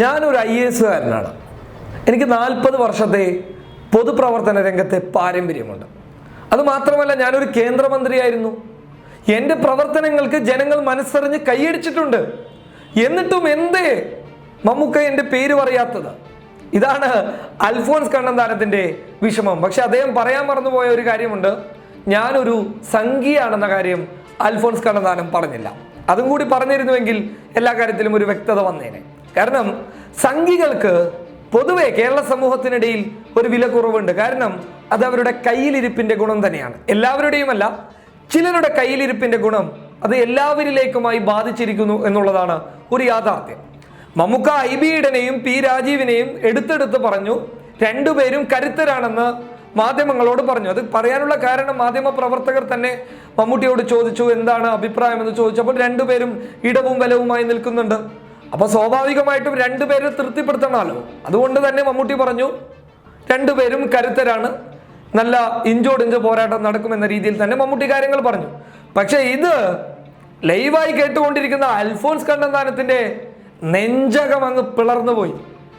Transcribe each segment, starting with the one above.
ഞാനൊരു I A എസുകാരനാണ് എനിക്ക് നാൽപ്പത് വർഷത്തെ പൊതുപ്രവർത്തന രംഗത്തെ പാരമ്പര്യമുണ്ട്. അതുമാത്രമല്ല ഞാനൊരു കേന്ദ്രമന്ത്രിയായിരുന്നു. എന്റെ പ്രവർത്തനങ്ങൾക്ക് ജനങ്ങൾ മനസ്സറിഞ്ഞ് കൈയടിച്ചിട്ടുണ്ട്. എന്നിട്ടും എന്തേ മമ്മൂക്ക എന്റെ പേര് പറയാത്തത്? ഇതാണ് അൽഫോൺസ് കണ്ണന്താനത്തിന്റെ വിഷമം. പക്ഷെ അദ്ദേഹം പറയാൻ മറന്നുപോയ ഒരു കാര്യമുണ്ട്. ഞാനൊരു സംഘിയാണെന്ന കാര്യം അൽഫോൺസ് കണ്ണന്താനം പറഞ്ഞില്ല. അതും കൂടി പറഞ്ഞിരുന്നുവെങ്കിൽ എല്ലാ കാര്യത്തിലും ഒരു വ്യക്തത വന്നേനെ. കാരണം സംഘികൾക്ക് പൊതുവെ കേരള സമൂഹത്തിനിടയിൽ ഒരു വില കുറവുണ്ട്. കാരണം അത് അവരുടെ കയ്യിലിരിപ്പിന്റെ ഗുണം തന്നെയാണ്. എല്ലാവരുടെയുമല്ല ചിലരുടെ കയ്യിലിരിപ്പിന്റെ ഗുണം അത് എല്ലാവരിലേക്കുമായി ബാധിച്ചിരിക്കുന്നു എന്നുള്ളതാണ് ഒരു യാഥാർത്ഥ്യം. മമ്മുക്ക ഐ ബി ഈഡനെയും പി രാജീവിനെയും എടുത്തെടുത്ത് പറഞ്ഞു രണ്ടുപേരും കരുത്തരാണെന്ന് മാധ്യമങ്ങളോട് പറഞ്ഞു. അത് പറയാനുള്ള കാരണം മാധ്യമ പ്രവർത്തകർ തന്നെ മമ്മൂട്ടിയോട് ചോദിച്ചു എന്താണ് അഭിപ്രായം എന്ന് ചോദിച്ചപ്പോൾ രണ്ടുപേരും ഇടവും വലവുമായി നിൽക്കുന്നുണ്ട്. അപ്പൊ സ്വാഭാവികമായിട്ടും രണ്ടുപേരെ തൃപ്തിപ്പെടുത്തണമല്ലോ. അതുകൊണ്ട് തന്നെ മമ്മൂട്ടി പറഞ്ഞു രണ്ടുപേരും കരുത്തരാണ്. നല്ല ഇഞ്ചോടിഞ്ച് പോരാട്ടം നടക്കുമെന്ന രീതിയിൽ തന്നെ മമ്മൂട്ടി കാര്യങ്ങൾ പറഞ്ഞു. പക്ഷെ ഇത് ലൈവായി കേട്ടുകൊണ്ടിരിക്കുന്ന അൽഫോൺസ് കണ്ണന്താനത്തിന്റെ നെഞ്ചകം അങ്ങ് പിളർന്നു പോയി.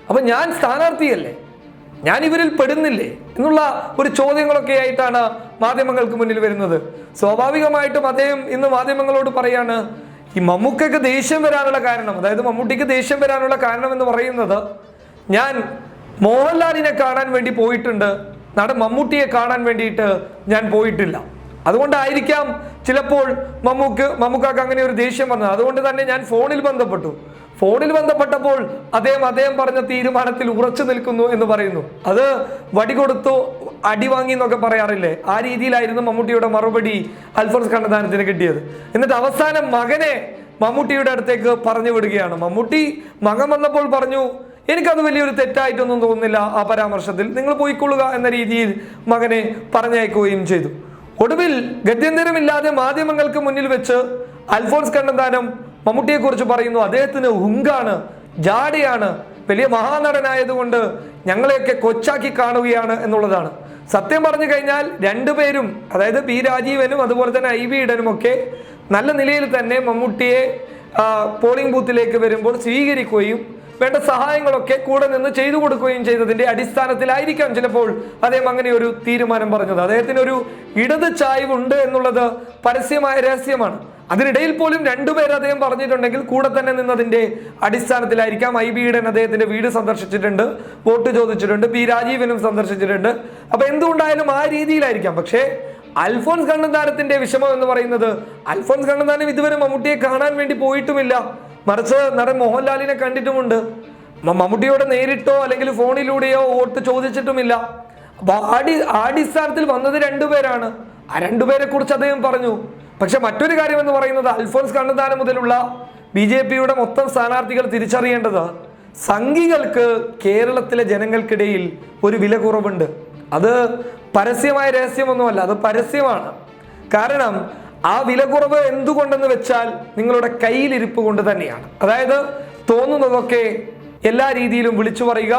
അപ്പൊ ഞാൻ സ്ഥാനാർത്ഥിയല്ലേ? ഞാൻ ഇവരിൽ പെടുന്നില്ലേ? എന്നുള്ള ഒരു ചോദ്യങ്ങളൊക്കെ ആയിട്ടാണ് മാധ്യമങ്ങൾക്ക് മുന്നിൽ വരുന്നത്. സ്വാഭാവികമായിട്ടും അദ്ദേഹം ഇന്ന് മാധ്യമങ്ങളോട് പറയാണ് ഈ മമ്മൂക്കയ്ക്ക് ദേഷ്യം വരാനുള്ള കാരണം അതായത് മമ്മൂട്ടിക്ക് ദേഷ്യം വരാനുള്ള കാരണം എന്ന് പറയുന്നത് ഞാൻ മോഹൻലാലിനെ കാണാൻ വേണ്ടി പോയിട്ടുണ്ട്. നടൻ മമ്മൂട്ടിയെ കാണാൻ വേണ്ടിയിട്ട് ഞാൻ പോയിട്ടില്ല. അതുകൊണ്ടായിരിക്കാം ചിലപ്പോൾ മമ്മൂക്ക് മമ്മൂക്കാക്ക് അങ്ങനെ ഒരു ദേഷ്യം വന്നത്. അതുകൊണ്ട് തന്നെ ഞാൻ ഫോണിൽ ബന്ധപ്പെട്ടു. ഫോണിൽ ബന്ധപ്പെട്ടപ്പോൾ അദ്ദേഹം അദ്ദേഹം പറഞ്ഞ തീരുമാനത്തിൽ ഉറച്ചു നിൽക്കുന്നു എന്ന് പറയുന്നു. അത് വടി കൊടുത്തു അടി വാങ്ങി എന്നൊക്കെ പറയാറില്ലേ? ആ രീതിയിലായിരുന്നു മമ്മൂട്ടിയുടെ മറുപടി അൽഫോൺസ് കണ്ണദാനത്തിന് കിട്ടിയത്. എന്നിട്ട് അവസാനം മകനെ മമ്മൂട്ടിയുടെ അടുത്തേക്ക് പറഞ്ഞു വിടുകയാണ്. മമ്മൂട്ടി മകൻ വന്നപ്പോൾ പറഞ്ഞു എനിക്കത് വലിയൊരു തെറ്റായിട്ടൊന്നും തോന്നുന്നില്ല ആ പരാമർശത്തിൽ. നിങ്ങൾ പോയിക്കൊള്ളുക എന്ന രീതിയിൽ മകനെ പറഞ്ഞയക്കുകയും ചെയ്തു. ഒടുവിൽ ഗത്യന്തരമില്ലാതെ മാധ്യമങ്ങൾക്ക് മുന്നിൽ വെച്ച് അൽഫോൺസ് കണ്ണന്താനം മമ്മൂട്ടിയെ കുറിച്ച് പറയുന്നു. അദ്ദേഹത്തിന് ഹുങ്കാണ് ജാടയാണ് വലിയ മഹാനടനായതുകൊണ്ട് ഞങ്ങളെയൊക്കെ കൊച്ചാക്കി കാണുകയാണ് എന്നുള്ളതാണ്. സത്യം പറഞ്ഞു കഴിഞ്ഞാൽ രണ്ടുപേരും അതായത് പി രാജീവനും അതുപോലെ തന്നെ ഐ വി ഇടനും ഒക്കെ നല്ല നിലയിൽ തന്നെ മമ്മൂട്ടിയെ പോളിംഗ് ബൂത്തിലേക്ക് വരുമ്പോൾ സ്വീകരിക്കുകയും വേണ്ട സഹായങ്ങളൊക്കെ കൂടെ നിന്ന് ചെയ്തു കൊടുക്കുകയും ചെയ്തതിന്റെ അടിസ്ഥാനത്തിലായിരിക്കാം ചിലപ്പോൾ അദ്ദേഹം അങ്ങനെ ഒരു തീരുമാനം പറഞ്ഞത്. അദ്ദേഹത്തിന് ഒരു ഇടത് ചായവുണ്ട് എന്നുള്ളത് പരസ്യമായ രഹസ്യമാണ്. അതിനിടയിൽ പോലും രണ്ടുപേർ അദ്ദേഹം പറഞ്ഞിട്ടുണ്ടെങ്കിൽ കൂടെ തന്നെ നിന്നതിന്റെ അടിസ്ഥാനത്തിലായിരിക്കാം ഐ ബി ഈഡൻ അദ്ദേഹത്തിന്റെ വീട് സന്ദർശിച്ചിട്ടുണ്ട് വോട്ട് ചോദിച്ചിട്ടുണ്ട് പി രാജീവനും സന്ദർശിച്ചിട്ടുണ്ട്. അപ്പൊ എന്തുകൊണ്ടായാലും ആ രീതിയിലായിരിക്കാം. പക്ഷേ അൽഫോൻസ് കണ്ണന്താനത്തിന്റെ വിഷമം എന്ന് പറയുന്നത് അൽഫോൻസ് കണ്ണന്താനം ഇതുവരെ മമ്മൂട്ടിയെ കാണാൻ വേണ്ടി പോയിട്ടുമില്ല. മറിച്ച് നടൻ മോഹൻലാലിനെ കണ്ടിട്ടുമുണ്ട്. മമ്മൂട്ടിയോട് നേരിട്ടോ അല്ലെങ്കിൽ ഫോണിലൂടെയോ വോട്ട് ചോദിച്ചിട്ടുമില്ല. ആടി ആടിസ്ഥാനത്തിൽ വന്നത് രണ്ടുപേരാണ് ആ രണ്ടുപേരെ കുറിച്ച് അദ്ദേഹം പറഞ്ഞു. പക്ഷെ മറ്റൊരു കാര്യം എന്ന് പറയുന്നത് അൽഫോൻസ് കണ്ണന്താനം മുതലുള്ള ബി ജെ പിയുടെ മൊത്തം സ്ഥാനാർത്ഥികൾ തിരിച്ചറിയേണ്ടത് സംഘികൾക്ക് കേരളത്തിലെ ജനങ്ങൾക്കിടയിൽ ഒരു വില കുറവുണ്ട്. അത് പരസ്യമായ രഹസ്യമൊന്നുമല്ല അത് പരസ്യമാണ്. കാരണം ആ വില കുറവ് എന്തുകൊണ്ടെന്ന് വെച്ചാൽ നിങ്ങളുടെ കയ്യിലിരിപ്പ് കൊണ്ട് തന്നെയാണ്. അതായത് തോന്നുന്നതൊക്കെ എല്ലാ രീതിയിലും വിളിച്ചു പറയുക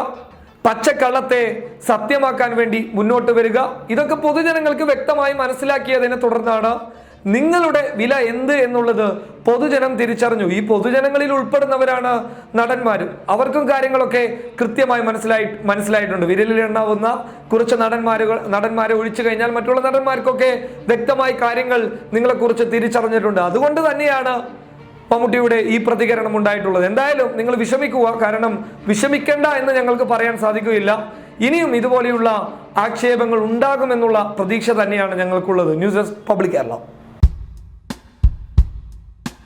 പച്ചക്കള്ളത്തെ സത്യമാക്കാൻ വേണ്ടി മുന്നോട്ട് വരിക ഇതൊക്കെ പൊതുജനങ്ങൾക്ക് വ്യക്തമായി മനസ്സിലാക്കിയതിനെ തുടർന്നാണ് നിങ്ങളുടെ വില എന്ത് എന്നുള്ളത് പൊതുജനം തിരിച്ചറിഞ്ഞു. ഈ പൊതുജനങ്ങളിൽ ഉൾപ്പെടുന്നവരാണ് നടന്മാരും. അവർക്കും കാര്യങ്ങളൊക്കെ കൃത്യമായി മനസ്സിലായി മനസ്സിലായിട്ടുണ്ട്. വിരലിൽ എണ്ണാവുന്ന കുറച്ച് നടന്മാരുകൾ നടന്മാരെ ഒഴിച്ചു കഴിഞ്ഞാൽ മറ്റുള്ള നടന്മാർക്കൊക്കെ വ്യക്തമായി കാര്യങ്ങൾ നിങ്ങളെക്കുറിച്ച് തിരിച്ചറിഞ്ഞിട്ടുണ്ട്. അതുകൊണ്ട് തന്നെയാണ് മമ്മൂട്ടിയുടെ ഈ പ്രതികരണം ഉണ്ടായിട്ടുള്ളത്. എന്തായാലും നിങ്ങൾ വിഷമിക്കുക. കാരണം വിഷമിക്കേണ്ട എന്ന് ഞങ്ങൾക്ക് പറയാൻ സാധിക്കുകയില്ല. ഇനിയും ഇതുപോലെയുള്ള ആക്ഷേപങ്ങൾ ഉണ്ടാകുമെന്നുള്ള പ്രതീക്ഷ തന്നെയാണ് ഞങ്ങൾക്കുള്ളത്. News desk public Kerala.